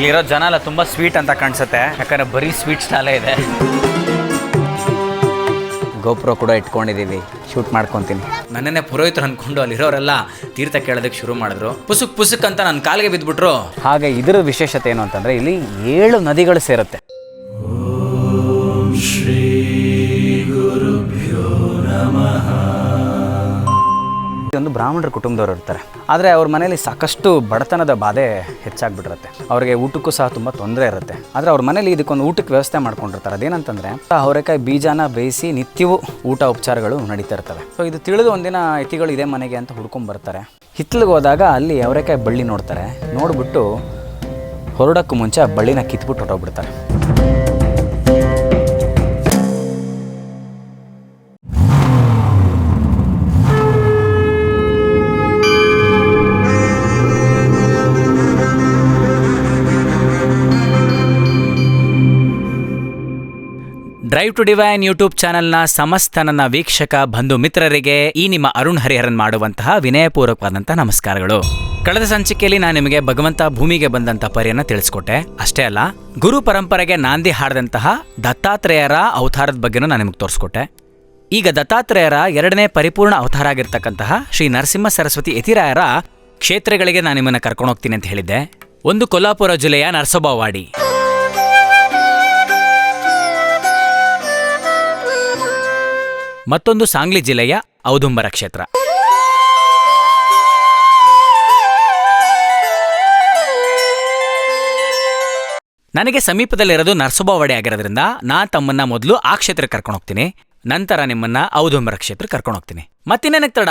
ಇಲ್ಲಿರೋ ಜನ ಎಲ್ಲ ತುಂಬ ಸ್ವೀಟ್ ಅಂತ ಕಾಣಿಸುತ್ತೆ. ಯಾಕಂದ್ರೆ ಬರೀ ಸ್ವೀಟ್ ಸ್ಟಾಲೇ ಇದೆ. ಗೋಪುರ ಕೂಡ ಇಟ್ಕೊಂಡಿದ್ದೀವಿ ಶೂಟ್ ಮಾಡ್ಕೊತೀನಿ. ನನ್ನನ್ನೇ ಪುರೋಹಿತರು ಅಂದ್ಕೊಂಡು ಅಲ್ಲಿರೋರೆಲ್ಲ ತೀರ್ಥ ಕೇಳೋದಕ್ಕೆ ಶುರು ಮಾಡಿದ್ರು. ಪುಸುಕ್ ಪುಸುಕ್ ಅಂತ ನನ್ನ ಕಾಲಿಗೆ ಬಿದ್ದುಬಿಟ್ರು ಹಾಗೆ ಇದರ ವಿಶೇಷತೆ ಏನು ಅಂತಂದರೆ ಇಲ್ಲಿ ಏಳು ನದಿಗಳು ಸೇರುತ್ತೆ. ಒಂದು ಬ್ರಾಹ್ಮಣರ ಕುಟುಂಬದವರು ಇರ್ತಾರೆ. ಆದರೆ ಅವ್ರ ಮನೇಲಿ ಸಾಕಷ್ಟು ಬಡತನದ ಬಾಧೆ ಹೆಚ್ಚಾಗ್ಬಿಟ್ಟಿರುತ್ತೆ. ಅವರಿಗೆ ಊಟಕ್ಕೂ ಸಹ ತುಂಬ ತೊಂದರೆ ಇರುತ್ತೆ. ಆದರೆ ಅವ್ರ ಮನೇಲಿ ಇದಕ್ಕೊಂದು ಊಟಕ್ಕೆ ವ್ಯವಸ್ಥೆ ಮಾಡ್ಕೊಂಡಿರ್ತಾರೆ. ಅದೇನಂತಂದರೆ ಅವರೆಕಾಯಿ ಬೀಜನ ಬೇಯಿಸಿ ನಿತ್ಯವೂ ಊಟ ಉಪಚಾರಗಳು ನಡೀತಾ ಇರ್ತವೆ. ಸೊ ಇದು ತಿಳಿದು ಒಂದಿನ ಇತಿಗಳು ಇದೇ ಮನೆಗೆ ಅಂತ ಹುಡ್ಕೊಂಡ್ ಬರ್ತಾರೆ. ಹಿತ್ತಲಿಗೆ ಹೋದಾಗ ಅಲ್ಲಿ ಅವರೆಕಾಯಿ ಬಳ್ಳಿ ನೋಡ್ತಾರೆ. ನೋಡಿಬಿಟ್ಟು ಹೊರಡಕ್ಕೂ ಮುಂಚೆ ಆ ಬಳ್ಳಿನ ಕಿತ್ಬಿಟ್ಟು ಹೊರಟೋಗ್ಬಿಡ್ತಾರೆ. ಡ್ರೈವ್ ಟು ಡಿವೈನ್ ಯೂಟ್ಯೂಬ್ ಚಾನೆಲ್ನ ಸಮಸ್ತ ನನ್ನ ವೀಕ್ಷಕ ಬಂಧು ಮಿತ್ರರಿಗೆ ಈ ನಿಮ್ಮ ಅರುಣ್ ಹರಿಹರನ್ ಮಾಡುವಂತಹ ವಿನಯಪೂರ್ವಕವಾದಂತಹ ನಮಸ್ಕಾರಗಳು. ಕಳೆದ ಸಂಚಿಕೆಯಲ್ಲಿ ನಾನು ನಿಮಗೆ ಭಗವಂತ ಭೂಮಿಗೆ ಬಂದಂತ ಪರಿಯನ್ನ ತಿಳಿಸ್ಕೊಟ್ಟೆ. ಅಷ್ಟೇ ಅಲ್ಲ, ಗುರು ಪರಂಪರೆಗೆ ನಾಂದಿ ಹಾಡದಂತಹ ದತ್ತಾತ್ರೇಯರ ಅವತಾರದ ಬಗ್ಗೆನೂ ನಾನು ನಿಮಗೆ ತೋರಿಸ್ಕೊಟ್ಟೆ. ಈಗ ದತ್ತಾತ್ರೇಯರ ಎರಡನೇ ಪರಿಪೂರ್ಣ ಅವತಾರ ಆಗಿರ್ತಕ್ಕಂತಹ ಶ್ರೀ ನರಸಿಂಹ ಸರಸ್ವತಿ ಯತಿರಾಯರ ಕ್ಷೇತ್ರಗಳಿಗೆ ನಾನು ನಿಮ್ಮನ್ನ ಕರ್ಕೊಂಡು ಹೋಗ್ತೀನಿ ಅಂತ ಹೇಳಿದ್ದೆ. ಒಂದು ಕೊಲ್ಲಾಪುರ ಜಿಲ್ಲೆಯ ನರಸೋಬಾವಾಡಿ. ಮತ್ತೊಂದು ಸಾಂಗ್ಲಿ ಜಿಲ್ಲೆಯ ಔದುಂಬರ ಕ್ಷೇತ್ರ. ನನಗೆ ಸಮೀಪದಲ್ಲಿರೋದು ನರಸೊಬ್ಬಾವಡೆ ಆಗಿರೋದ್ರಿಂದ ನಾ ತಮ್ಮನ್ನ ಮೊದಲು ಆ ಕ್ಷೇತ್ರಕ್ಕೆ ಕರ್ಕೊಂಡು ಹೋಗ್ತೀನಿ. ನಂತರ ನಿಮ್ಮನ್ನ ಔದುಂಬರ ಕ್ಷೇತ್ರಕ್ಕೆ ಕರ್ಕೊಂಡು ಹೋಗ್ತೀನಿ. ಮತ್ತಿನ್ನೇನಕ್ಕೆ ತಡ?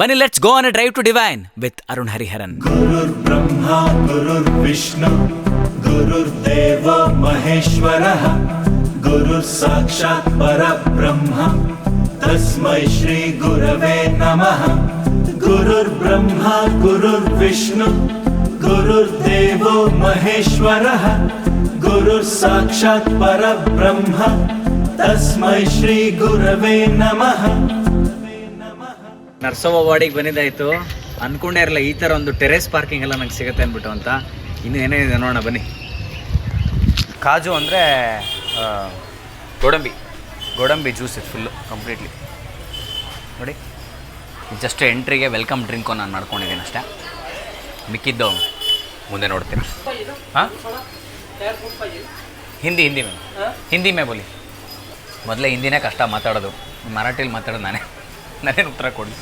ಬನ್ನಿ let's go on drive to divine with Arun Hariharan. ಗುರುರ್ Brahma, ಗುರುರ್ ವಿಷ್ಣು, ಗುರುರ್ ದೇವ ಮಹೇಶ್ವರ, ಗುರುರ್ ಸಾಕ್ಷಾತ್ ಪರಬ್ರಹ್ಮ. तस्मै श्रीगुरवे नमः गुरुर्ब्रह्मा गुरुर्विष्णु गुरुर्देवो महेश्वरः गुरुर्साक्षात् परब्रह्म तस्मै श्रीगुरवे नमः ನರಸೋಬಾವಾಡಿಗೆ ಬಂದಿದ್ದಾಯ್ತು ಅನ್ಕೊಂಡೇ ಇರಲ್ಲ ಈ ಥರ ಒಂದು ಟೆರೇಸ್ ಪಾರ್ಕಿಂಗ್ ಎಲ್ಲ ನಂಗೆ ಸಿಗುತ್ತೆ ಅಂದ್ಬಿಟ್ಟು ಅಂತ ಇನ್ನು ಏನೇನಿದೆ ನೋಡೋಣ ಬನ್ನಿ ಕಾಜು ಅಂದರೆ ಗೋಡಂಬಿ ಗೋಡಂಬಿ ಜ್ಯೂಸ್ ಇದು ಫುಲ್ಲು ಕಂಪ್ಲೀಟ್ಲಿ ನೋಡಿ ಜಸ್ಟ್ ಎಂಟ್ರಿಗೆ ವೆಲ್ಕಮ್ ಡ್ರಿಂಕು ನಾನು ಮಾಡ್ಕೊಂಡಿದ್ದೀನಿ ಅಷ್ಟೇ. ಮಿಕ್ಕಿದ್ದು ಮುಂದೆ ನೋಡ್ತೀನಿ. ಹಾಂ? ಹಿಂದಿ ಹಿಂದಿ ಮ್ಯಾಮ್ ಹಿಂದಿ ಮೇ ಬೋಲಿ ಮೊದಲೇ ಹಿಂದಿನೇ ಕಷ್ಟ ಮಾತಾಡೋದು. ಮರಾಠಿಲಿ ಮಾತಾಡೋದು ನಾನೇ. ನಾನೇನು ಉತ್ತರ ಕೊಡಲಿ.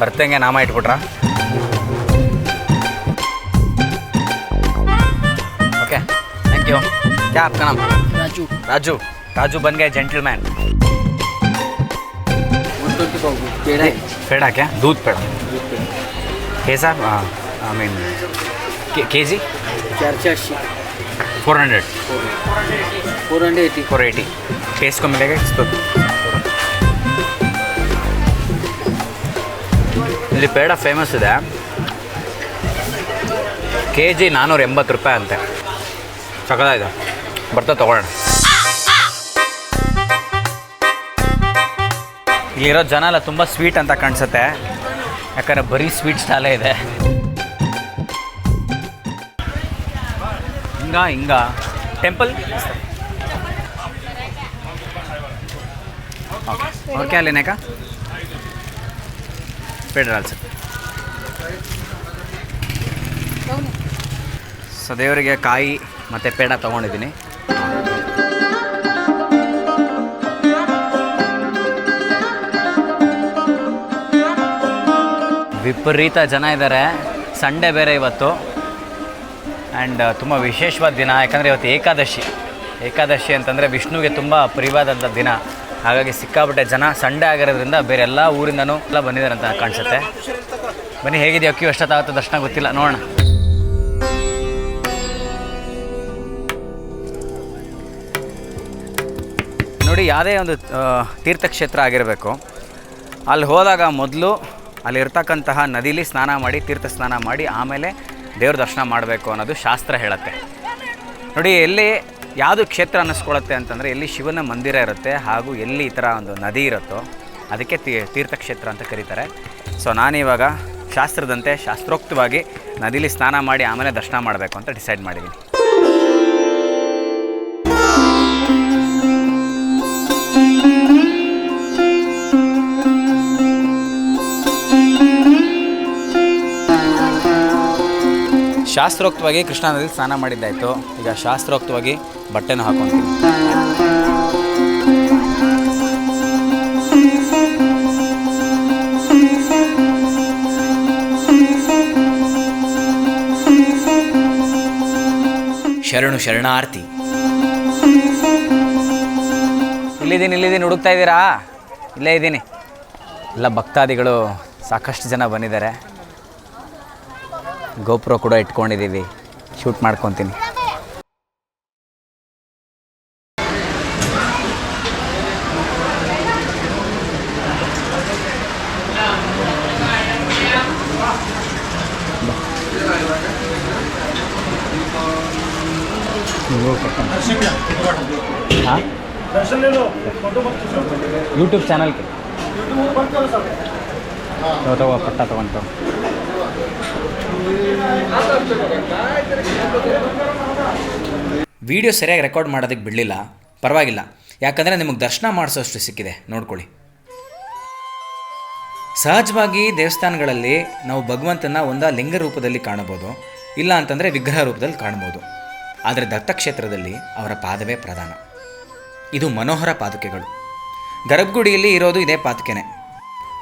ಬರ್ತಂಗೆ ನಾಮ ಇಟ್ಬಿಟ್ರಾ? क्या आपका नाम राजू राजू राजू बन गए जेंटलमैन वन ट्वेंटी पाव पेड़ा है पेड़ा क्या दूध पेड़ा कैसा आई मीन के जी चारशे अस्सी four hundred four hundred eighty four eighty test को मिलेगा इस पर ಇಲ್ಲಿ ಪೇಡ ಫೇಮಸ್ ಇದೆ ಕೆ ಜಿ ನಾನ್ನೂರ ಎಂಬತ್ತು ರೂಪಾಯಿ ಅಂತೆ ಸಕಲಾಗಿದೆ ಬರ್ತಾ ತಗೊಳ್ಳೋಣ. ಇಲ್ಲಿರೋ ಜನ ಎಲ್ಲ ತುಂಬ ಸ್ವೀಟ್ ಅಂತ ಕಾಣಿಸುತ್ತೆ. ಯಾಕಂದ್ರೆ ಬರೀ ಸ್ವೀಟ್ ಸ್ಟಾಲೇ ಇದೆ. ಹಿಂಗ ಹಿಂಗ ಟೆಂಪಲ್ ಓಕೆ ಅಲ್ಲೇನಾಕ ಫೆಡರಲ್ ಸರ್ ಸೊ ದೇವರಿಗೆ ಕಾಯಿ ಮತ್ತು ಪೇಡ ತೊಗೊಂಡಿದ್ದೀನಿ. ವಿಪರೀತ ಜನ ಇದ್ದಾರೆ. ಸಂಡೇ ಬೇರೆ ಇವತ್ತು. ಆ್ಯಂಡ್ ತುಂಬ ವಿಶೇಷವಾದ ದಿನ, ಯಾಕಂದರೆ ಇವತ್ತು ಏಕಾದಶಿ. ಏಕಾದಶಿ ಅಂತಂದರೆ ವಿಷ್ಣುವಿಗೆ ತುಂಬ ಪ್ರಿಯವಾದಂಥ ದಿನ. ಹಾಗಾಗಿ ಸಿಕ್ಕಾಪಟ್ಟೆ ಜನ ಸಂಡೇ ಆಗಿರೋದ್ರಿಂದ ಬೇರೆ ಎಲ್ಲ ಊರಿಂದನೂ ಎಲ್ಲ ಬಂದಿದ್ದಾರೆ ಅಂತ ಕಾಣಿಸುತ್ತೆ. ಬನ್ನಿ, ಹೇಗಿದೆಯೋ ಕ್ಯೂ ಎಷ್ಟೊತ್ತಾಗುತ್ತೆ ದರ್ಶನ ಗೊತ್ತಿಲ್ಲ. ನೋಡೋಣ. ನೋಡಿ, ಯಾವುದೇ ಒಂದು ತೀರ್ಥಕ್ಷೇತ್ರ ಆಗಿರಬೇಕು. ಅಲ್ಲಿ ಹೋದಾಗ ಮೊದಲು ಅಲ್ಲಿರ್ತಕ್ಕಂತಹ ನದಿಲಿ ಸ್ನಾನ ಮಾಡಿ, ತೀರ್ಥ ಸ್ನಾನ ಮಾಡಿ, ಆಮೇಲೆ ದೇವ್ರ ದರ್ಶನ ಮಾಡಬೇಕು ಅನ್ನೋದು ಶಾಸ್ತ್ರ ಹೇಳುತ್ತೆ. ನೋಡಿ, ಎಲ್ಲಿ ಯಾವುದು ಕ್ಷೇತ್ರ ಅನ್ನಿಸ್ಕೊಳತ್ತೆ ಅಂತಂದರೆ, ಎಲ್ಲಿ ಶಿವನ ಮಂದಿರ ಇರುತ್ತೆ ಹಾಗೂ ಎಲ್ಲಿ ಈ ಥರ ಒಂದು ನದಿ ಇರುತ್ತೋ, ಅದಕ್ಕೆ ತೀ, ತೀರ್ಥಕ್ಷೇತ್ರ ಅಂತ ಕರೀತಾರೆ. ಸೊ, ನಾನಿವಾಗ ಶಾಸ್ತ್ರದಂತೆ ಶಾಸ್ತ್ರೋಕ್ತವಾಗಿ ನದಿಲಿ ಸ್ನಾನ ಮಾಡಿ, ಆಮೇಲೆ ದರ್ಶನ ಮಾಡಬೇಕು ಅಂತ ಡಿಸೈಡ್ ಮಾಡಿದ್ದೀನಿ ಶಾಸ್ತ್ರೋಕ್ತವಾಗಿ ಕೃಷ್ಣಾ ನದಿಲಿ ಸ್ನಾನ ಮಾಡಿದ್ದಾಯಿತು. ಈಗ ಶಾಸ್ತ್ರೋಕ್ತವಾಗಿ ಬಟ್ಟೆನ ಹಾಕೊಂತೀನಿ ಶರಣು ಶರಣಾರ್ತಿ ಇಲ್ಲಿದ್ದೀನಿ ಇಲ್ಲಿದ್ದೀನಿ ಹುಡುಕ್ತಾ ಇದ್ದೀರಾ? ಇಲ್ಲೇ ಇದ್ದೀನಿ. ಎಲ್ಲ ಭಕ್ತಾದಿಗಳು ಸಾಕಷ್ಟು ಜನ ಬಂದಿದ್ದಾರೆ. ಗೋಪುರ ಕೂಡ ಇಟ್ಕೊಂಡಿದ್ದೀವಿ. ಶೂಟ್ ಮಾಡ್ಕೊತೀನಿ. ಯೂಟ್ಯೂಬ್ ಚಾನಲ್ಗೆ ತಗೋ ಪಟ್ಟ ತಗೊಂಡು ವಿಡಿಯೋ ಸರಿಯಾಗಿ ರೆಕಾರ್ಡ್ ಮಾಡೋದಕ್ಕೆ ಬಿಡಲಿಲ್ಲ. ಪರವಾಗಿಲ್ಲ. ಯಾಕಂದರೆ ನಿಮಗೆ ದರ್ಶನ ಮಾಡಿಸೋಷ್ಟು ಸಿಕ್ಕಿದೆ. ನೋಡ್ಕೊಳ್ಳಿ. ಸಹಜವಾಗಿ ದೇವಸ್ಥಾನಗಳಲ್ಲಿ ನಾವು ಭಗವಂತನ ಒಂದ ಲಿಂಗ ರೂಪದಲ್ಲಿ ಕಾಣಬಹುದು. ಇಲ್ಲ ಅಂತಂದರೆ ವಿಗ್ರಹ ರೂಪದಲ್ಲಿ ಕಾಣ್ಬೋದು ಆದರೆ ದತ್ತಕ್ಷೇತ್ರದಲ್ಲಿ ಅವರ ಪಾದವೇ ಪ್ರಧಾನ. ಇದು ಮನೋಹರ ಪಾದುಕೆಗಳು. ಗರ್ಭಗುಡಿಯಲ್ಲಿ ಇರೋದು ಇದೇ ಪಾದುಕೆನೆ.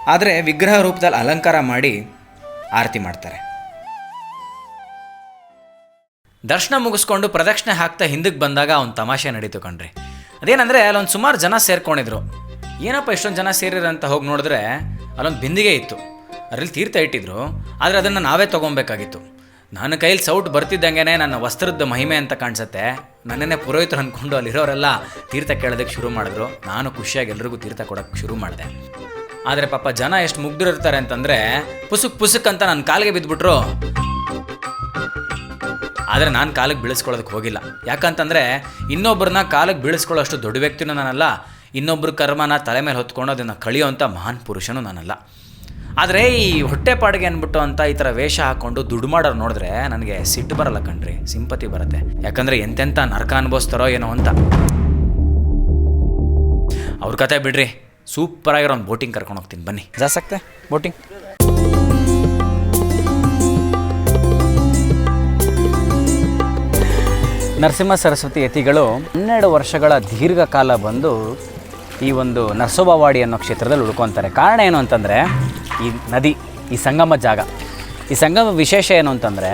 ಆದರೆ ವಿಗ್ರಹ ರೂಪದಲ್ಲಿ ಅಲಂಕಾರ ಮಾಡಿ ಆರತಿ ಮಾಡ್ತಾರೆ. ದರ್ಶನ ಮುಗಿಸ್ಕೊಂಡು ಪ್ರದಕ್ಷಿಣೆ ಹಾಕ್ತಾ ಹಿಂದಕ್ಕೆ ಬಂದಾಗ ಅವ್ನು ತಮಾಷೆ ನಡೀತು ಕಣ್ರಿ. ಅದೇನಂದರೆ ಅಲ್ಲೊಂದು ಸುಮಾರು ಜನ ಸೇರ್ಕೊಂಡಿದ್ರು. ಏನಪ್ಪ ಇಷ್ಟೊಂದು ಜನ ಸೇರಿರಂತ ಹೋಗಿ ನೋಡಿದ್ರೆ ಅಲ್ಲೊಂದು ಬಿಂದಿಗೆ ಇತ್ತು. ಅದರಲ್ಲಿ ತೀರ್ಥ ಇಟ್ಟಿದ್ರು, ಆದರೆ ಅದನ್ನು ನಾವೇ ತೊಗೊಬೇಕಾಗಿತ್ತು ನನ್ನ ಕೈಲಿ ಸೌಟ್ ಬರ್ತಿದ್ದಂಗೆ ನನ್ನ ವಸ್ತ್ರದ ಮಹಿಮೆ ಅಂತ ಕಾಣಿಸುತ್ತೆ. ನನ್ನನ್ನೇ ಪುರೋಹಿತರು ಅಂದ್ಕೊಂಡು ಅಲ್ಲಿರೋರೆಲ್ಲ ತೀರ್ಥ ಕೇಳೋದಕ್ಕೆ ಶುರು ಮಾಡಿದ್ರು. ನಾನು ಖುಷಿಯಾಗಿ ಎಲ್ರಿಗೂ ತೀರ್ಥ ಕೊಡೋಕ್ಕೆ ಶುರು ಮಾಡಿದೆ. ಆದರೆ ಪಾಪ ಜನ ಎಷ್ಟು ಮುಗ್ದಿರ್ತಾರೆ ಅಂತಂದರೆ ಪುಸುಕ್ ಪುಸುಕ್ ಅಂತ ನನ್ನ ಕಾಲಿಗೆ ಬಿದ್ದುಬಿಟ್ರು ಆದರೆ ನಾನು ಕಾಲಿಗೆ ಬೀಳಿಸ್ಕೊಳ್ಳೋದಕ್ಕೆ ಹೋಗಿಲ್ಲ. ಯಾಕಂತಂದರೆ ಇನ್ನೊಬ್ಬರನ್ನ ಕಾಲಿಗೆ ಬೀಳಿಸ್ಕೊಳ್ಳೋ ಅಷ್ಟು ದೊಡ್ಡ ವ್ಯಕ್ತಿನೂ ನಾನಲ್ಲ ಇನ್ನೊಬ್ಬರ ಕರ್ಮನ ತಲೆ ಮೇಲೆ ಹೊತ್ಕೊಂಡು ಅದನ್ನು ಕಳಿಯೋಂಥ ಮಹಾನ್ ಪುರುಷನೂ ನಾನಲ್ಲ. ಆದರೆ ಈ ಹೊಟ್ಟೆಪಾಡಿಗೆ ಅಂದ್ಬಿಟ್ಟು ಅಂತ ಈ ಥರ ವೇಷ ಹಾಕ್ಕೊಂಡು ದುಡ್ಡು ಮಾಡೋರು ನೋಡಿದ್ರೆ ನನಗೆ ಸಿಟ್ಟು ಬರಲ್ಲ ಕಣ್ರಿ, ಸಿಂಪತಿ ಬರುತ್ತೆ. ಯಾಕಂದರೆ ಎಂತೆಂಥ ನರಕ ಅನುಭವಿಸ್ತಾರೋ ಏನೋ ಅಂತ. ಅವ್ರ ಕತೆ ಬಿಡ್ರಿ, ಸೂಪರಾಗಿರೋ ಒಂದು ಬೋಟಿಂಗ್ ಕರ್ಕೊಂಡು ಹೋಗ್ತೀನಿ, ಬನ್ನಿ. ಜಾಸ್ತಿ ಬೋಟಿಂಗ್. ನರಸಿಂಹ ಸರಸ್ವತಿ ಯತಿಗಳು ಹನ್ನೆರಡು ವರ್ಷಗಳ ದೀರ್ಘಕಾಲ ಬಂದು ಈ ಒಂದು ನರಸೋಬವಾಡಿ ಅನ್ನೋ ಕ್ಷೇತ್ರದಲ್ಲಿ ಉಳ್ಕೊತಾರೆ ಕಾರಣ ಏನು ಅಂತಂದರೆ, ಈ ನದಿ, ಈ ಸಂಗಮ ಜಾಗ. ಈ ಸಂಗಮ ವಿಶೇಷ ಏನು ಅಂತಂದರೆ,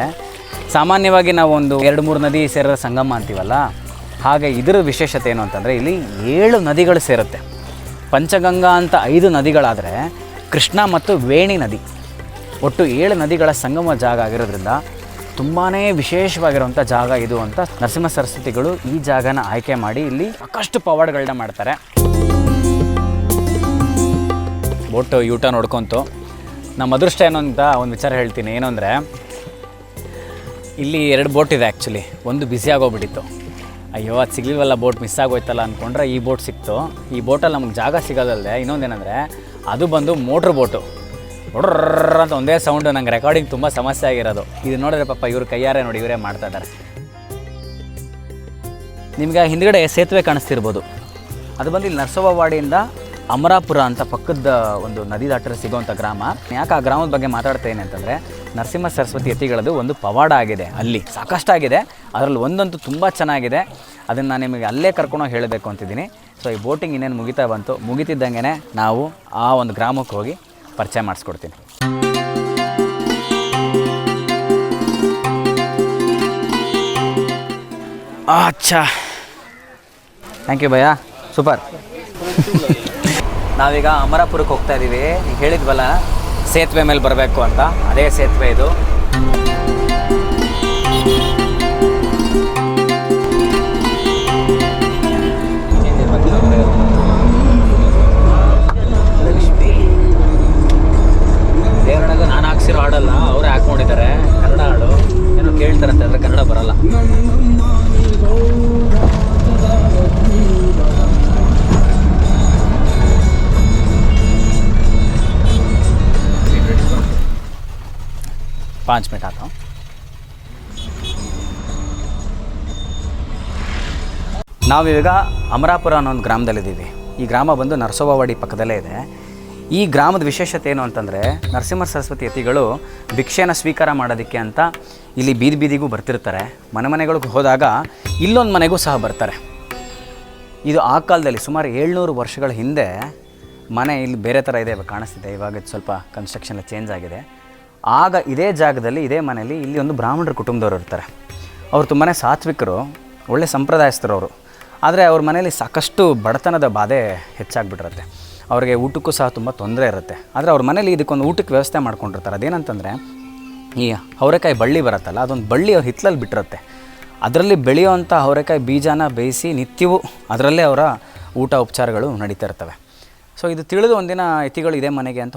ಸಾಮಾನ್ಯವಾಗಿ ನಾವು ಒಂದು ಎರಡು ಮೂರು ನದಿ ಸೇರಿದ ಸಂಗಮ ಅಂತೀವಲ್ಲ, ಹಾಗೆ ಇದರ ವಿಶೇಷತೆ ಏನು ಅಂತಂದರೆ, ಇಲ್ಲಿ ಏಳು ನದಿಗಳು ಸೇರುತ್ತೆ. ಪಂಚಗಂಗಾ ಅಂತ ಐದು ನದಿಗಳಾದರೆ ಕೃಷ್ಣ ಮತ್ತು ವೇಣಿ ನದಿ. ಒಟ್ಟು ಏಳು ನದಿಗಳ ಸಂಗಮ ಜಾಗ ಆಗಿರೋದ್ರಿಂದ ತುಂಬಾ ವಿಶೇಷವಾಗಿರುವಂಥ ಜಾಗ ಇದು ಅಂತ ನರಸಿಂಹ ಸರಸ್ವತಿಗಳು ಈ ಜಾಗನ ಆಯ್ಕೆ ಮಾಡಿ ಇಲ್ಲಿ ಸಾಕಷ್ಟು ಪವಾಡ್ಗಳನ್ನ ಮಾಡ್ತಾರೆ. ಬೋಟು ಯೂಟ ನೋಡ್ಕೊಂತು. ನಮ್ಮ ಅದೃಷ್ಟ ಏನು ಅಂತ ಒಂದು ವಿಚಾರ ಹೇಳ್ತೀನಿ. ಏನು ಅಂದರೆ, ಇಲ್ಲಿ ಎರಡು ಬೋಟ್ ಇದೆ ಆ್ಯಕ್ಚುಲಿ ಒಂದು ಬ್ಯುಸಿ ಆಗೋಗ್ಬಿಟ್ಟಿತ್ತು. ಅಯ್ಯೋ, ಅದು ಸಿಗ್ಲಿಲ್ವಲ್ಲ, ಬೋಟ್ ಮಿಸ್ ಆಗೋಯ್ತಲ್ಲ ಅಂದ್ಕೊಂಡ್ರೆ ಈ ಬೋಟ್ ಸಿಕ್ತು. ಈ ಬೋಟಲ್ಲಿ ನಮಗೆ ಜಾಗ ಸಿಗೋದಲ್ಲದೆ ಇನ್ನೊಂದೇನೆಂದರೆ ಅದು ಬಂದು ಮೋಟ್ರ್ ಬೋಟು. ಅಂತ ಒಂದೇ ಸೌಂಡು ನಂಗೆ ರೆಕಾರ್ಡಿಂಗ್ ತುಂಬ ಸಮಸ್ಯೆ ಆಗಿರೋದು. ಇದು ನೋಡಿದ್ರೆ ಪಾಪ ಇವ್ರ ಕೈಯಾರೆ ನೋಡಿ ಇವರೇ ಮಾಡ್ತಾ ಇದ್ದಾರೆ. ನಿಮಗೆ ಹಿಂದ್ಗಡೆ ಸೇತುವೆ ಕಾಣಿಸ್ತಿರ್ಬೋದು. ಅದು ಬಂದು ಇಲ್ಲಿ ನರಸೋಬವಾಡಿಯಿಂದ ಅಮರಾಪುರ ಅಂತ ಪಕ್ಕದ ಒಂದು ನದಿ ದಾಟರೆ ಸಿಗೋವಂಥ ಗ್ರಾಮ. ಯಾಕೆ ಆ ಗ್ರಾಮದ ಬಗ್ಗೆ ಮಾತಾಡ್ತಾ ಇದ್ದೀನಿ ಅಂತಂದರೆ, ನರಸಿಂಹ ಸರಸ್ವತಿ ಯತಿಗಳದು ಒಂದು ಪವಾಡ ಆಗಿದೆ ಅಲ್ಲಿ. ಸಾಕಷ್ಟಾಗಿದೆ ಅದರಲ್ಲಿ ಒಂದಂತೂ ತುಂಬ ಚೆನ್ನಾಗಿದೆ. ಅದನ್ನು ನಾನು ನಿಮಗೆ ಅಲ್ಲೇ ಕರ್ಕೊಂಡೋಗಿ ಹೇಳಬೇಕು ಅಂತಿದ್ದೀನಿ. ಸೊ ಈ ಬೋಟಿಂಗ್ ಇನ್ನೇನು ಮುಗಿತಾ ಬಂತು? ಮುಗಿತಿದ್ದಂಗೆ ನಾವು ಆ ಒಂದು ಗ್ರಾಮಕ್ಕೆ ಹೋಗಿ ಪರಿಚಯ ಮಾಡಿಸ್ಕೊಡ್ತೀನಿ. ಅಚ್ಚಾ ಥ್ಯಾಂಕ್ ಯು ಭಯ ಸೂಪರ್ ನಾವೀಗ ಅಮರಾಪುರಕ್ಕೆ ಹೋಗ್ತಾ ಇದ್ದೀವಿ ಹೇಳಿದ್ವಲ್ಲ ಸೇತುವೆ ಮೇಲೆ ಬರಬೇಕು ಅಂತ. ಅದೇ ಸೇತುವೆ ಇದು. ಪಾಂಚ್ आता हूँ ನಾವೀಗ ಅಮರಾಪುರ ಅನ್ನೋ ಒಂದು ಗ್ರಾಮದಲ್ಲಿದ್ದೀವಿ ಈ ಗ್ರಾಮ ಬಂದು ನರಸೋಬವಾಡಿ ಪಕ್ಕದಲ್ಲೇ ಇದೆ. ಈ ಗ್ರಾಮದ ವಿಶೇಷತೆ ಏನು ಅಂತಂದರೆ ನರಸಿಂಹ ಸರಸ್ವತಿ ಯತಿಗಳು ಭಿಕ್ಷೆನ ಸ್ವೀಕಾರ ಮಾಡೋದಕ್ಕೆ ಅಂತ ಇಲ್ಲಿ ಬೀದಿ ಬೀದಿಗೂ ಬರ್ತಿರ್ತಾರೆ. ಮನೆ ಮನೆಗಳಿಗೆ ಹೋದಾಗ ಇಲ್ಲೊಂದು ಮನೆಗೂ ಸಹ ಬರ್ತಾರೆ. ಇದು ಆ ಕಾಲದಲ್ಲಿ ಸುಮಾರು ಏಳ್ನೂರು ವರ್ಷಗಳ ಹಿಂದೆ ಮನೆ ಇಲ್ಲಿ ಬೇರೆ ಥರ ಇದೆ, ಕಾಣಿಸ್ತಿದೆ. ಇವಾಗ ಸ್ವಲ್ಪ ಕನ್ಸ್ಟ್ರಕ್ಷನ್ ಚೇಂಜ್ ಆಗಿದೆ. ಆಗ ಇದೇ ಜಾಗದಲ್ಲಿ, ಇದೇ ಮನೆಯಲ್ಲಿ ಇಲ್ಲಿ ಒಂದು ಬ್ರಾಹ್ಮಣರ ಕುಟುಂಬದವರು ಇರ್ತಾರೆ. ಅವರು ತುಂಬಾ ಸಾತ್ವಿಕರು, ಒಳ್ಳೆ ಸಂಪ್ರದಾಯಸ್ಥರು ಅವರು. ಆದರೆ ಅವ್ರ ಮನೇಲಿ ಸಾಕಷ್ಟು ಬಡತನದ ಬಾಧೆ ಹೆಚ್ಚಾಗ್ಬಿಟ್ಟಿರುತ್ತೆ. ಅವ್ರಿಗೆ ಊಟಕ್ಕೂ ಸಹ ತುಂಬ ತೊಂದರೆ ಇರುತ್ತೆ. ಆದರೆ ಅವ್ರ ಮನೇಲಿ ಇದಕ್ಕೊಂದು ಊಟಕ್ಕೆ ವ್ಯವಸ್ಥೆ ಮಾಡ್ಕೊಂಡಿರ್ತಾರೆ. ಅದೇನಂತಂದರೆ, ಈ ಅವರೆಕಾಯಿ ಬಳ್ಳಿ ಬರುತ್ತಲ್ಲ, ಅದೊಂದು ಬಳ್ಳಿ ಅವ್ರ ಹಿತ್ತಲಲ್ಲಿ ಬಿಟ್ಟಿರುತ್ತೆ. ಅದರಲ್ಲಿ ಬೆಳೆಯುವಂಥ ಅವರೆಕಾಯಿ ಬೀಜನ ಬೇಯಿಸಿ ನಿತ್ಯವೂ ಅದರಲ್ಲೇ ಅವರ ಊಟ ಉಪಚಾರಗಳು ನಡೀತಾ ಇರ್ತವೆ. ಸೊ ಇದು ತಿಳಿದು ಒಂದಿನ ಯತಿಗಳು ಇದೇ ಮನೆಗೆ ಅಂತ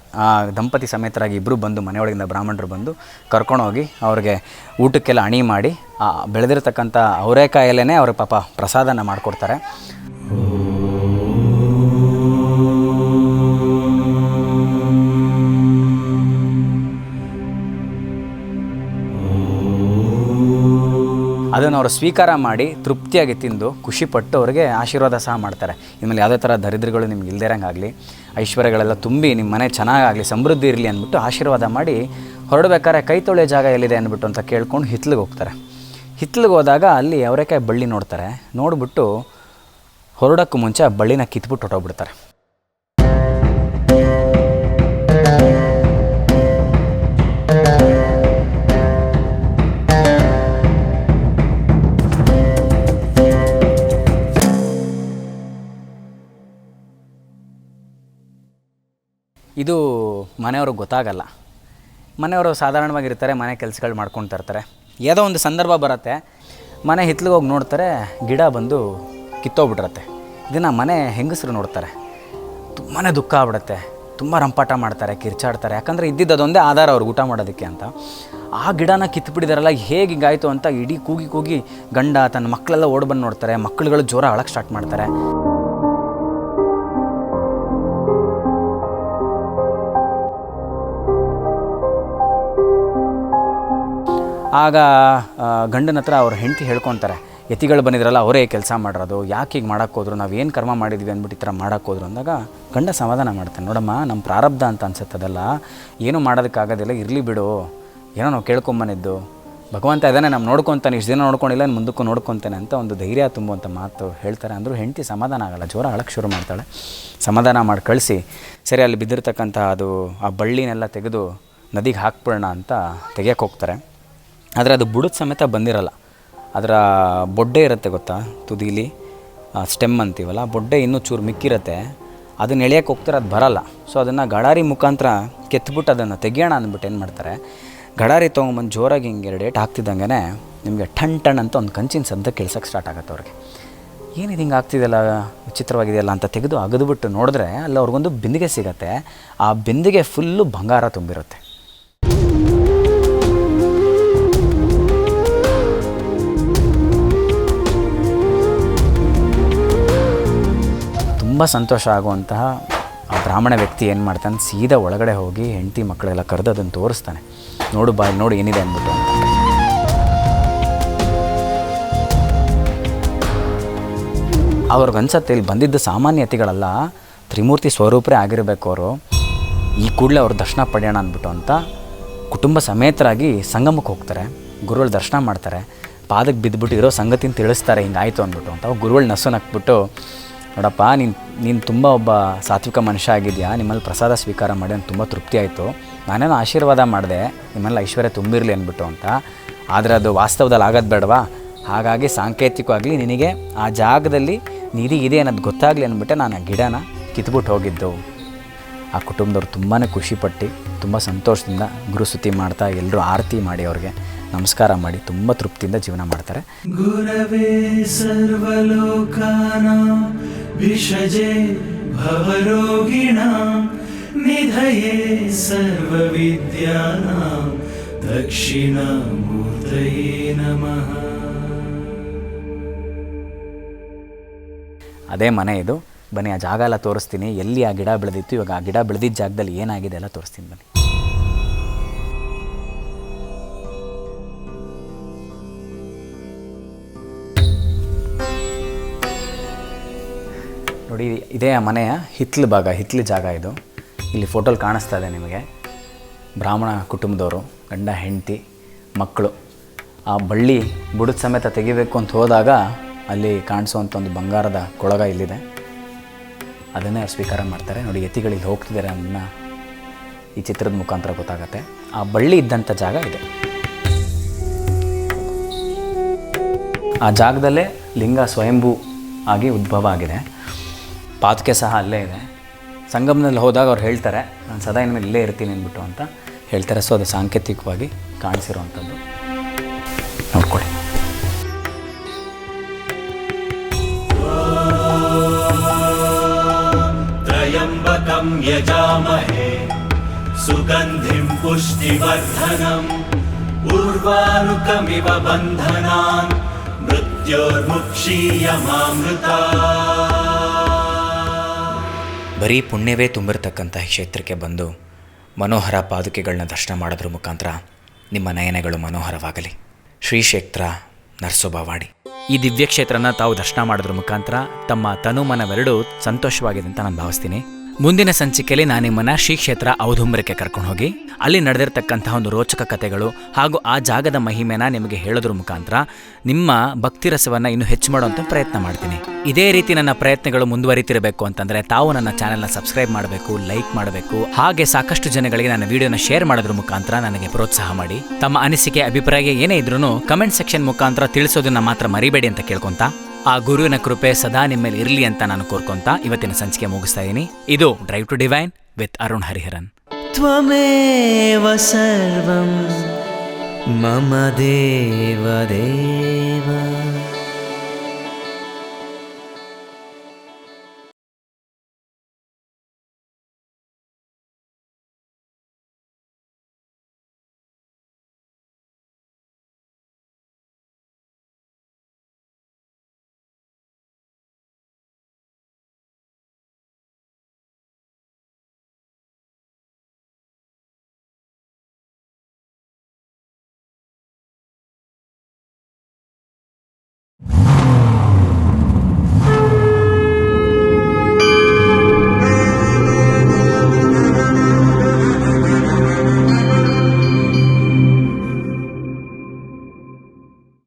ಆ ದಂಪತಿ ಸಮೇತರಾಗಿ ಇಬ್ಬರು ಬಂದು ಮನೆಯೊಳಗಿಂದ ಬ್ರಾಹ್ಮಣರು ಬಂದು ಕರ್ಕೊಂಡೋಗಿ ಅವ್ರಿಗೆ ಊಟಕ್ಕೆಲ್ಲ ಅಣಿ ಮಾಡಿ, ಆ ಬೆಳೆದಿರ್ತಕ್ಕಂಥ ಅವರೇಕಾಯಲ್ಲೇ ಅವ್ರಿಗೆ ಪಾಪ ಪ್ರಸಾದನ ಮಾಡಿಕೊಡ್ತಾರೆ. ಅದನ್ನು ಅವರು ಸ್ವೀಕಾರ ಮಾಡಿ ತೃಪ್ತಿಯಾಗಿ ತಿಂದು ಖುಷಿಪಟ್ಟು ಅವರಿಗೆ ಆಶೀರ್ವಾದ ಸಹ ಮಾಡ್ತಾರೆ. ಇನ್ಮೇಲೆ ಯಾವುದೇ ಥರ ದರಿದ್ರಗಳು ನಿಮ್ಗೆ ಇಲ್ದಿರಂಗಾಗಲಿ ಐಶ್ವರ್ಯಗಳೆಲ್ಲ ತುಂಬಿ ನಿಮ್ಮ ಮನೆ ಚೆನ್ನಾಗಾಗಲಿ ಸಮೃದ್ಧಿ ಇರಲಿ ಅಂದ್ಬಿಟ್ಟು ಆಶೀರ್ವಾದ ಮಾಡಿ ಹೊರಡಬೇಕಾದ್ರೆ ಕೈ ತೊಳೆಯೋ ಜಾಗ ಎಲ್ಲಿದೆ ಅಂದ್ಬಿಟ್ಟು ಅಂತ ಕೇಳ್ಕೊಂಡು ಹಿತ್ಲಿಗೆ ಹೋಗ್ತಾರೆ. ಹಿತ್ಲಿಗೆ ಹೋದಾಗ ಅಲ್ಲಿ ಅವರೇಕಾಯಿ ಬಳ್ಳಿ ನೋಡ್ತಾರೆ. ನೋಡಿಬಿಟ್ಟು ಹೊರಡೋಕ್ಕೂ ಮುಂಚೆ ಆ ಬಳ್ಳಿನ ಕಿತ್ಬಿಟ್ಟು ಹೊಟ್ಟೋಗ್ಬಿಡ್ತಾರೆ ಇದು ಮನೆಯವ್ರಿಗೆ ಗೊತ್ತಾಗಲ್ಲ. ಮನೆಯವರು ಸಾಧಾರಣವಾಗಿರ್ತಾರೆ, ಮನೆ ಕೆಲಸಗಳು ಮಾಡ್ಕೊಂಡು ತರ್ತಾರೆ. ಯಾವುದೋ ಒಂದು ಸಂದರ್ಭ ಬರುತ್ತೆ, ಮನೆ ಹಿತ್ಲಿಗೆ ಹೋಗಿ ನೋಡ್ತಾರೆ, ಗಿಡ ಬಂದು ಕಿತ್ತೋಗ್ಬಿಟ್ಟಿರತ್ತೆ ಇದನ್ನು ಮನೆ ಹೆಂಗಸರು ನೋಡ್ತಾರೆ. ತುಂಬಾ ದುಃಖ ಆಗ್ಬಿಡುತ್ತೆ, ತುಂಬ ರಂಪಾಟ ಮಾಡ್ತಾರೆ, ಕಿರ್ಚಾಡ್ತಾರೆ. ಯಾಕಂದರೆ ಇದ್ದಿದ್ದು ಅದೊಂದೇ ಆಧಾರ ಅವ್ರಿಗೆ ಊಟ ಮಾಡೋದಕ್ಕೆ ಅಂತ. ಆ ಗಿಡನ ಕಿತ್ಬಿಟ್ಟಿದಾರಲ್ಲ, ಹೇಗೆ ಹಿಂಗಾಯ್ತು ಅಂತ ಇಡೀ ಕೂಗಿ ಕೂಗಿ ಗಂಡ ತನ್ನ ಮಕ್ಕಳೆಲ್ಲ ಓಡ್ಬಂದು ನೋಡ್ತಾರೆ ಮಕ್ಕಳುಗಳು ಜೋರ ಅಳಕ್ಕೆ ಸ್ಟಾರ್ಟ್ ಮಾಡ್ತಾರೆ. ಆಗ ಗಂಡನ ಹತ್ರ ಅವ್ರ ಹೆಂಡತಿ ಹೇಳ್ಕೊತಾರೆ, ಯತಿಗಳು ಬಂದಿದ್ರಲ್ಲ, ಅವರೇ ಕೆಲಸ ಮಾಡಿರೋದು, ಯಾಕೆ ಹೀಗೆ ಮಾಡೋಕ್ಕೋದ್ರು ನಾವು ಏನು ಕರ್ಮ ಮಾಡಿದ್ವಿ ಅಂದ್ಬಿಟ್ಟು ಈ ಥರ ಮಾಡೋಕ್ಕೆ ಹೋದ್ರು ಅಂದಾಗ ಗಂಡ ಸಮಾಧಾನ ಮಾಡ್ತಾನೆ, ನೋಡಮ್ಮ ನಮ್ಮ ಪ್ರಾರಬ್ಧ ಅಂತ ಅನ್ಸುತ್ತೆ ಅದೆಲ್ಲ, ಏನೂ ಮಾಡೋದಕ್ಕಾಗೋದಿಲ್ಲ, ಇರಲಿ ಬಿಡು, ಏನೋ ನಾವು ಕೇಳ್ಕೊಂಬನಿದ್ದು ಭಗವಂತ ಇದ್ದಾನೆ ನಮ್ಮ ನೋಡ್ಕೊತಾನೆ, ಇಷ್ಟು ದಿನ ನೋಡ್ಕೊಂಡಿಲ್ಲ ಮುಂದಕ್ಕೂ ನೋಡ್ಕೊತಾನೆ ಅಂತ ಒಂದು ಧೈರ್ಯ ತುಂಬುವಂಥ ಮಾತು ಹೇಳ್ತಾರೆ, ಅಂದರೂ ಹೆಂಡತಿ ಸಮಾಧಾನ ಆಗಲ್ಲ, ಜೋರ ಅಳಕ್ಕೆ ಶುರು ಮಾಡ್ತಾಳೆ, ಸಮಾಧಾನ ಮಾಡಿ ಕಳಿಸಿ, ಸರಿ ಅಲ್ಲಿ ಬಿದ್ದಿರ್ತಕ್ಕಂಥ ಅದು, ಆ ಬಳ್ಳಿನೆಲ್ಲ ತೆಗೆದು ನದಿಗೆ ಹಾಕ್ಬಿಡೋಣ ಅಂತ ತೆಗಿಯೋಕೆ ಹೋಗ್ತಾರೆ. ಆದರೆ ಅದು ಬುಡದ ಸಮೇತ ಬಂದಿರಲ್ಲ. ಅದರ ಬೊಡ್ಡೆ ಇರುತ್ತೆ ಗೊತ್ತಾ? ತುದಿಲಿ ಸ್ಟೆಮ್ ಅಂತೀವಲ್ಲ ಬೊಡ್ಡೆ ಇನ್ನೂ ಚೂರು ಮಿಕ್ಕಿರುತ್ತೆ. ಅದನ್ನ ಎಳೆಯೋಕೆ ಹೋಗ್ತಾರೆ ಅದು ಬರಲ್ಲ. ಸೊ ಅದನ್ನು ಗಡಾರಿ ಮುಖಾಂತರ ಕೆತ್ಬಿಟ್ಟು ಅದನ್ನು ತೆಗಿಯೋಣ ಅಂದ್ಬಿಟ್ಟು ಏನು ಮಾಡ್ತಾರೆ? ಗಡಾರಿ ತೊಗೊಂಬಂದು ಜೋರಾಗಿ ಹಿಂಗೆ ಎರಡು ಏಟ್ ಹಾಕ್ತಿದ್ದಂಗೆ ನಿಮಗೆ ಟಣ್ ಟಣ್ ಅಂತ ಒಂದು ಕಂಚಿನ ಶಬ್ದ ಕೇಳ್ಸೋಕ್ಕೆ ಸ್ಟಾರ್ಟ್ ಆಗುತ್ತೆ ಅವ್ರಿಗೆ. ಏನಿದು ಹಿಂಗೆ ಆಗ್ತಿದೆಯಲ್ಲ? ವಿಚಿತ್ರವಾಗಿದೆಯಲ್ಲ ಅಂತ ತೆಗೆದು ಅಗದ್ಬಿಟ್ಟು ನೋಡಿದ್ರೆ ಅಲ್ಲಿ ಅವ್ರಿಗೊಂದು ಬಿಂದಿಗೆ ಸಿಗತ್ತೆ. ಆ ಬಿಂದಿಗೆ ಫುಲ್ಲು ಬಂಗಾರ ತುಂಬಿರುತ್ತೆ. ತುಂಬ ಸಂತೋಷ ಆಗುವಂತಹ ಆ ಬ್ರಾಹ್ಮಣ ವ್ಯಕ್ತಿ ಏನು ಮಾಡ್ತಾನೆ? ಸೀದಾ ಒಳಗಡೆ ಹೋಗಿ ಹೆಂಡತಿ ಮಕ್ಕಳೆಲ್ಲ ಕರೆದು ಅದನ್ನು ತೋರಿಸ್ತಾನೆ. ನೋಡು ಬಾಯ್, ನೋಡು ಏನಿದೆ ಅಂದ್ಬಿಟ್ಟು ಅಂತ. ಅವ್ರಿಗೆ ಅನ್ಸತ್ತೆ ಇಲ್ಲಿ ಬಂದಿದ್ದ ಸಾಮಾನ್ಯ ಅತಿಗಳಲ್ಲ ತ್ರಿಮೂರ್ತಿ ಸ್ವರೂಪರೇ ಆಗಿರಬೇಕು ಅವರು. ಈ ಕೂಡಲೇ ಅವ್ರ ದರ್ಶನ ಪಡೆಯೋಣ ಅಂದ್ಬಿಟ್ಟು ಅಂತ ಕುಟುಂಬ ಸಮೇತರಾಗಿ ಸಂಗಮಕ್ಕೆ ಹೋಗ್ತಾರೆ. ಗುರುಗಳ ದರ್ಶನ ಮಾಡ್ತಾರೆ. ಪಾದಕ್ಕೆ ಬಿದ್ದುಬಿಟ್ಟು ಇರೋ ಸಂಗತಿನ ತಿಳಿಸ್ತಾರೆ, ಹಿಂಗಾಯಿತು ಅಂದ್ಬಿಟ್ಟು ಅಂತ. ಗುರುಗಳು ನಸು ನಕ್ಬಿಟ್ಟು ನೋಡಪ್ಪ, ನೀನು ನೀನು ತುಂಬ ಒಬ್ಬ ಸಾತ್ವಿಕ ಮನುಷ್ಯ ಆಗಿದೆಯಾ, ನಿಮ್ಮಲ್ಲಿ ಪ್ರಸಾದ ಸ್ವೀಕಾರ ಮಾಡಿ ನಂಗೆ ತುಂಬ ತೃಪ್ತಿ ಆಯಿತು. ನಾನೇನು ಆಶೀರ್ವಾದ ಮಾಡಿದೆ, ನಿಮ್ಮಲ್ಲಿ ಐಶ್ವರ್ಯ ತುಂಬಿರಲಿ ಅಂದ್ಬಿಟ್ಟು ಅಂತ. ಆದರೆ ಅದು ವಾಸ್ತವದಲ್ಲಿ ಆಗೋದು ಬೇಡವಾ? ಹಾಗಾಗಿ ಸಾಂಕೇತಿಕವಾಗಿ ನಿನಗೆ ಆ ಜಾಗದಲ್ಲಿ ನಿಧಿ ಇದೆ ಅನ್ನೋದು ಗೊತ್ತಾಗಲಿ ಅಂದ್ಬಿಟ್ಟು ನಾನು ಆ ಗಿಡನ ಕಿತ್ಬಿಟ್ಟು ಹೋಗಿದ್ದು. ಆ ಕುಟುಂಬದವ್ರು ತುಂಬಾ ಖುಷಿಪಟ್ಟು, ತುಂಬ ಸಂತೋಷದಿಂದ ಗುರುಸುತಿ ಮಾಡ್ತಾ ಎಲ್ಲರೂ ಆರತಿ ಮಾಡಿ ಅವ್ರಿಗೆ. ನಮಸ್ಕಾರ ಮಾಡಿ ತುಂಬ ತೃಪ್ತಿಯಿಂದ ಜೀವನ ಮಾಡ್ತಾರೆ. ಗುರವೇ ಸರ್ವಲೋಕಾನ ವಿಷಜೆ ಭವರೋಗಿಣ ನಿಧಯೇ ಸರ್ವವಿದ್ಯಾನ ದಕ್ಷಿಣ ಮೂರ್ತಯೇ ನಮಃ. ಅದೇ ಮನೆ ಇದು. ಬನ್ನಿ ಆ ಜಾಗ ಎಲ್ಲ ತೋರಿಸ್ತೀನಿ. ಎಲ್ಲಿ ಆ ಗಿಡ ಬೆಳೆದಿತ್ತು ಇವಾಗ ಆ ಗಿಡ ಬೆಳೆದಿದ್ದ ಜಾಗದಲ್ಲಿ ಏನಾಗಿದೆ ಎಲ್ಲ ತೋರಿಸ್ತೀನಿ ಬನ್ನಿ. ನೋಡಿ, ಇದೇ ಮನೆಯ ಹಿತ್ಲು ಭಾಗ, ಹಿತ್ಲು ಜಾಗ ಇದು. ಇಲ್ಲಿ ಫೋಟೋಲಿ ಕಾಣಿಸ್ತಾ ಇದೆ ನಿಮಗೆ. ಬ್ರಾಹ್ಮಣ ಕುಟುಂಬದವರು, ಗಂಡ, ಹೆಂಡತಿ, ಮಕ್ಕಳು. ಆ ಬಳ್ಳಿ ಬುಡದ ಸಮೇತ ತೆಗಿಬೇಕು ಅಂತ ಹೋದಾಗ ಅಲ್ಲಿ ಕಾಣಿಸುವಂಥ ಒಂದು ಬಂಗಾರದ ಕೊಳಗ ಇಲ್ಲಿದೆ. ಅದನ್ನೇ ಅವ್ರು ಸ್ವೀಕಾರ ಮಾಡ್ತಾರೆ. ನೋಡಿ ಎತ್ತಿಗಳಿಗೆ ಹೋಗ್ತಿದ್ದಾರೆ ಅನ್ನೋದನ್ನ ಈ ಚಿತ್ರದ ಮುಖಾಂತರ ಗೊತ್ತಾಗತ್ತೆ. ಆ ಬಳ್ಳಿ ಇದ್ದಂಥ ಜಾಗ ಇದೆ. ಆ ಜಾಗದಲ್ಲೇ ಲಿಂಗ ಸ್ವಯಂಭೂ ಆಗಿ ಉದ್ಭವ ಆಗಿದೆ. ಪಾದುಕೆ ಸಹ ಅಲ್ಲೇ ಇದೆ ಸಂಗಮದಲ್ಲಿ ಹೋದಾಗ ಅವ್ರು ಹೇಳ್ತಾರೆ ನಾನು ಸದಾ ಇನ್ಮೇಲೆ ಇಲ್ಲೇ ಇರ್ತೀನಿ ಅಂದ್ಬಿಟ್ಟು ಅಂತ ಹೇಳ್ತಾರೆ ಸೊ ಅದು ಸಾಂಕೇತಿಕವಾಗಿ ಕಾಣಿಸಿರುವಂಥದ್ದು ನೋಡ್ಕೊಳ್ಳಿ त्र्यम्बकं यजामहे सुगन्धिं पुष्टिवर्धनम् उर्वारुकमिव बन्धनान् मृत्योर्मुक्षीयमामृता ಬರೀ ಪುಣ್ಯವೇ ತುಂಬಿರತಕ್ಕಂಥ ಕ್ಷೇತ್ರಕ್ಕೆ ಬಂದು ಮನೋಹರ ಪಾದುಕೆಗಳನ್ನ ದರ್ಶನ ಮಾಡೋದ್ರ ಮುಖಾಂತರ ನಿಮ್ಮ ನಯನಗಳು ಮನೋಹರವಾಗಲಿ. ಶ್ರೀ ಕ್ಷೇತ್ರ ನರಸೋಬಾವಾಡಿ. ಈ ದಿವ್ಯ ಕ್ಷೇತ್ರನ ತಾವು ದರ್ಶನ ಮಾಡೋದ್ರ ಮುಖಾಂತರ ತಮ್ಮ ತನು ಮನವೆರಡು ಸಂತೋಷವಾಗಿದೆ ಅಂತ ನಾನು ಭಾವಿಸ್ತೀನಿ. ಮುಂದಿನ ಸಂಚಿಕೆಯಲ್ಲಿ ನಾನು ನಿಮ್ಮನ್ನ ಶ್ರೀ ಕ್ಷೇತ್ರ ಔದುಂಬರಕ್ಕೆ ಕರ್ಕೊಂಡು ಹೋಗಿ, ಅಲ್ಲಿ ನಡೆದಿರ್ತಕ್ಕಂತಹ ಒಂದು ರೋಚಕ ಕಥೆಗಳು ಹಾಗೂ ಆ ಜಾಗದ ಮಹಿಮೆನ ನಿಮಗೆ ಹೇಳೋದ್ರ ಮುಖಾಂತರ ನಿಮ್ಮ ಭಕ್ತಿ ರಸವನ್ನ ಇನ್ನೂ ಹೆಚ್ಚು ಮಾಡುವಂತ ಪ್ರಯತ್ನ ಮಾಡ್ತೀನಿ. ಇದೇ ರೀತಿ ನನ್ನ ಪ್ರಯತ್ನಗಳು ಮುಂದುವರಿತಿರಬೇಕು ಅಂತಂದ್ರೆ ತಾವು ನನ್ನ ಚಾನೆಲ್ನ ಸಬ್ಸ್ಕ್ರೈಬ್ ಮಾಡಬೇಕು, ಲೈಕ್ ಮಾಡಬೇಕು, ಹಾಗೆ ಸಾಕಷ್ಟು ಜನಗಳಿಗೆ ನನ್ನ ವಿಡಿಯೋನ ಶೇರ್ ಮಾಡೋದ್ರ ಮುಖಾಂತರ ನನಗೆ ಪ್ರೋತ್ಸಾಹ ಮಾಡಿ. ತಮ್ಮ ಅನಿಸಿಕೆ, ಅಭಿಪ್ರಾಯ ಏನೇ ಇದ್ರೂ ಕಮೆಂಟ್ ಸೆಕ್ಷನ್ ಮುಖಾಂತರ ತಿಳಿಸೋದನ್ನ ಮಾತ್ರ ಮರಿಬೇಡಿ ಅಂತ ಕೇಳ್ಕೊಂತ ಆ ಗುರುವಿನ ಕೃಪೆ ಸದಾ ನಿಮ್ಮಲ್ಲಿ ಇರಲಿ ಅಂತ ನಾನು ಕೋರ್ಕೊಂತ ಇವತ್ತಿನ ಸಂಚಿಕೆ ಮುಗಿಸ್ತಾ ಇದ್ದೀನಿ ಇದು drive to divine with Arun Hariharan. ತ್ವಮೇವ ಸರ್ವಂ ಮಮ ದೇವ ದೇವ.